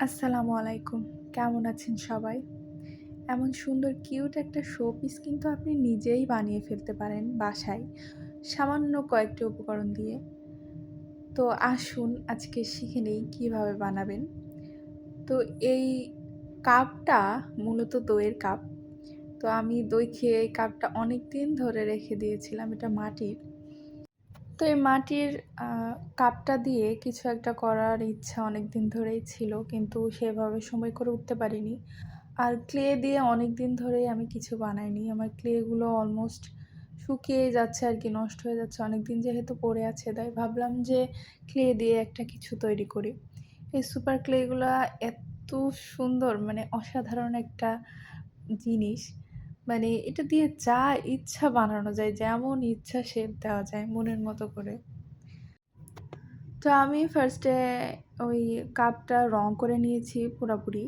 আসসালামু আলাইকুম। কেমন আছেন সবাই? এমন সুন্দর, কিউট একটা শো পিস কিন্তু আপনি নিজেই বানিয়ে ফেলতে পারেন বাসায়। সামান্য কয়েকটি উপকরণ দিয়ে। তো আসুন, আজকে শিখে নেই কীভাবে বানাবেন। তো এই কাপটা মূলত দইয়ের কাপ। তো আমি দই খেয়ে এই কাপটা অনেক দিন ধরে রেখে দিয়েছিলাম, এটা মাটির। তো এই মাটির কাপটা দিয়ে কিছু একটা করার ইচ্ছা অনেক দিন ধরেই ছিল, কিন্তু সেভাবে সময় করে উঠতে পারিনি। আর ক্লে দিয়ে অনেক দিন ধরেই আমি কিছু বানাইনি। আমার ক্লেগুলো অলমোস্ট শুকিয়ে যাচ্ছে আর কি, নষ্ট হয়ে যাচ্ছে। অনেক দিন যেহেতু পড়ে আছে, তাই ভাবলাম যে ক্লে দিয়ে একটা কিছু তৈরি করি। এই সুপার ক্লেগুলো এত সুন্দর মানে অসাধারণ একটা জিনিস। মানে এটা দিয়ে যা ইচ্ছা বানানো যায়, যেমন ইচ্ছা শেপ দেওয়া যায় মনের মতো করে। তো আমি ফার্স্টে ওই কাপটা রং করে নিয়েছি পুরোপুরি।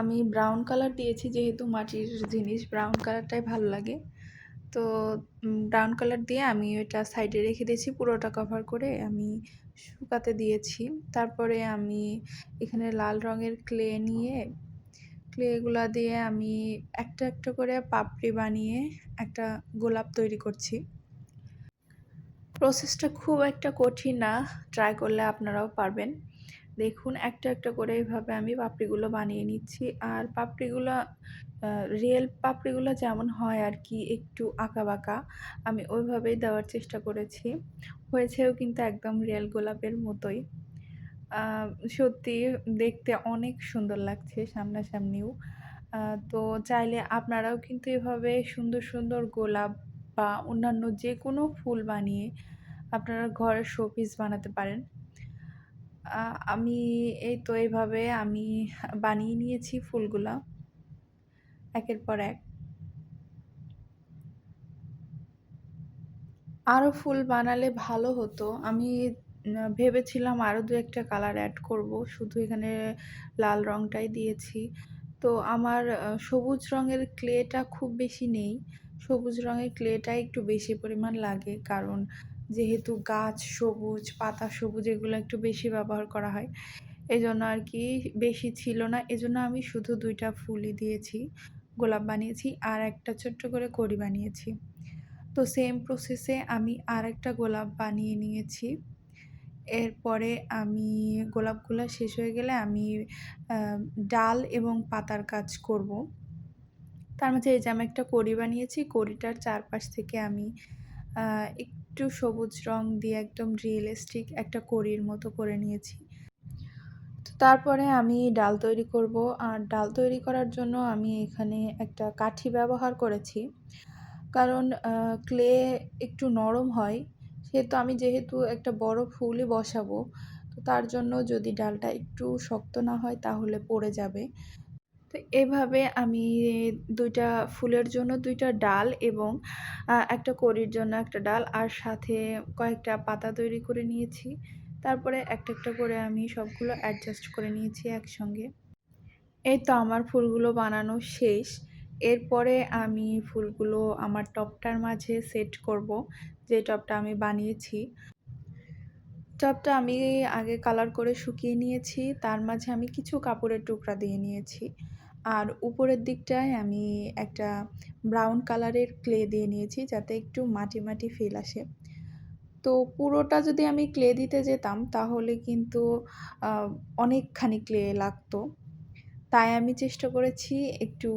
আমি ব্রাউন কালার দিয়েছি যেহেতু মাটির জিনিস ব্রাউন কালারটাই ভালো লাগে। তো ব্রাউন কালার দিয়ে আমি ওইটা সাইডে রেখে দিয়েছি, পুরোটা কভার করে আমি শুকাতে দিয়েছি। তারপরে আমি এখানে লাল রঙের ক্লে নিয়ে ক্লেগুলা দিয়ে আমি একটা একটা করে পাপড়ি বানিয়ে একটা গোলাপ তৈরি করছি। প্রসেসটা খুব একটা কঠিন না ট্রাই করলে আপনারাও পারবেন। দেখুন, একটা একটা করে এইভাবে আমি পাপড়িগুলো বানিয়ে নিচ্ছি। আর পাপড়িগুলো রিয়েল পাপড়িগুলো যেমন হয় আর কি, একটু আঁকা বাঁকা, আমি ওইভাবেই দেওয়ার চেষ্টা করেছি। হয়েছেও কিন্তু একদম রিয়েল গোলাপের মতোই। সত্যি দেখতে অনেক সুন্দর লাগছে সামনাসামনিও। তো চাইলে আপনারাও কিন্তু এভাবে সুন্দর সুন্দর গোলাপ বা অন্যান্য যে কোনো ফুল বানিয়ে আপনারা ঘরের শোপিস বানাতে পারেন। আমি এই তো এইভাবে আমি বানিয়ে নিয়েছি ফুলগুলা। একের পর এক। আরও ফুল বানালে ভালো হতো। আমি ভেবেছিলাম আরও দু একটা কালার অ্যাড করব। শুধু এখানে লাল রঙটাই দিয়েছি। তো আমার সবুজ রঙের ক্লেটা খুব বেশি নেই। সবুজ রঙের ক্লেটা একটু বেশি পরিমাণ লাগে। কারণ যেহেতু গাছ সবুজ, পাতা সবুজ, এগুলো একটু বেশি ব্যবহার করা হয়। এজন্য আর কি বেশি ছিল না। এজন্য আমি শুধু দুইটা ফুলই দিয়েছি। গোলাপ বানিয়েছি আর একটা ছোট্ট করে কড়ি বানিয়েছি। তো সেম প্রসেসে আমি আর একটা গোলাপ বানিয়ে নিয়েছি। এরপরে আমি গোলাপগুলো শেষ হয়ে গেলে আমি ডাল এবং পাতার কাজ করব। তার মাঝে এই যে আমি একটা কড়ি বানিয়েছি, কড়িটার চারপাশ থেকে আমি একটু সবুজ রং দিয়ে একদম রিয়েলিস্টিক একটা কড়ির মতো করে নিয়েছি। তারপরে আমি ডাল তৈরি করব। আর ডাল তৈরি করার জন্য আমি এখানে একটা কাঠি ব্যবহার করেছি। কারণ ক্লে একটু নরম হয় সেহেতু আমি যেহেতু একটা বড় ফুলই বসাবো, তো তার জন্য যদি ডালটা একটু শক্ত না হয় তাহলে পড়ে যাবে। তো এভাবে আমি দুইটা ফুলের জন্য দুইটা ডাল এবং একটা কড়ির জন্য একটা ডাল আর সাথে কয়েকটা পাতা তৈরি করে নিয়েছি। তারপরে একটা একটা করে আমি সবগুলো অ্যাডজাস্ট করে নিয়েছি একসঙ্গে। এই তো আমার ফুলগুলো বানানো শেষ। এরপরে আমি ফুলগুলো আমার টপটার মাঝে সেট করব, যে টপটা আমি বানিয়েছি। টপটা আমি আগে কালার করে শুকিয়ে নিয়েছি, তার মাঝে আমি কিছু কাপড়ের টুকরা দিয়ে নিয়েছি। আর উপরের দিকটায় আমি একটা ব্রাউন কালারের ক্লে দিয়ে নিয়েছি, যাতে একটু মাটি মাটি ফিল আসে। তো পুরোটা যদি আমি ক্লে দিতে যেতাম, তাহলে কিন্তু অনেকখানি ক্লে লাগতো। তাই আমি চেষ্টা করেছি একটু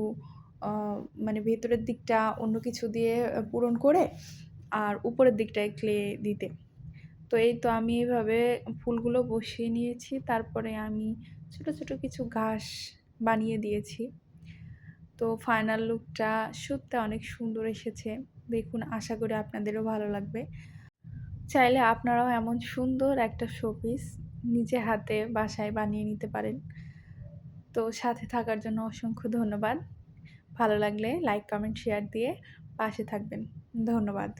মানে ভেতরের দিকটা অন্য কিছু দিয়ে পূরণ করে আর উপরের দিকটায় ক্লে দিতে। তো এই তো আমি এইভাবে ফুলগুলো বসিয়ে নিয়েছি। তারপরে আমি ছোট ছোট কিছু ঘাস বানিয়ে দিয়েছি। তো ফাইনাল লুকটা সত্যি অনেক সুন্দর এসেছে। দেখুন, আশা করি আপনাদেরও ভালো লাগবে। চাইলে আপনারাও এমন সুন্দর একটা শোপিস নিজে হাতে বাসায় বানিয়ে নিতে পারেন। তো সাথে থাকার জন্য অসংখ্য ধন্যবাদ। ভালো লাগলে লাইক কমেন্ট শেয়ার দিয়ে পাশে থাকবেন। ধন্যবাদ।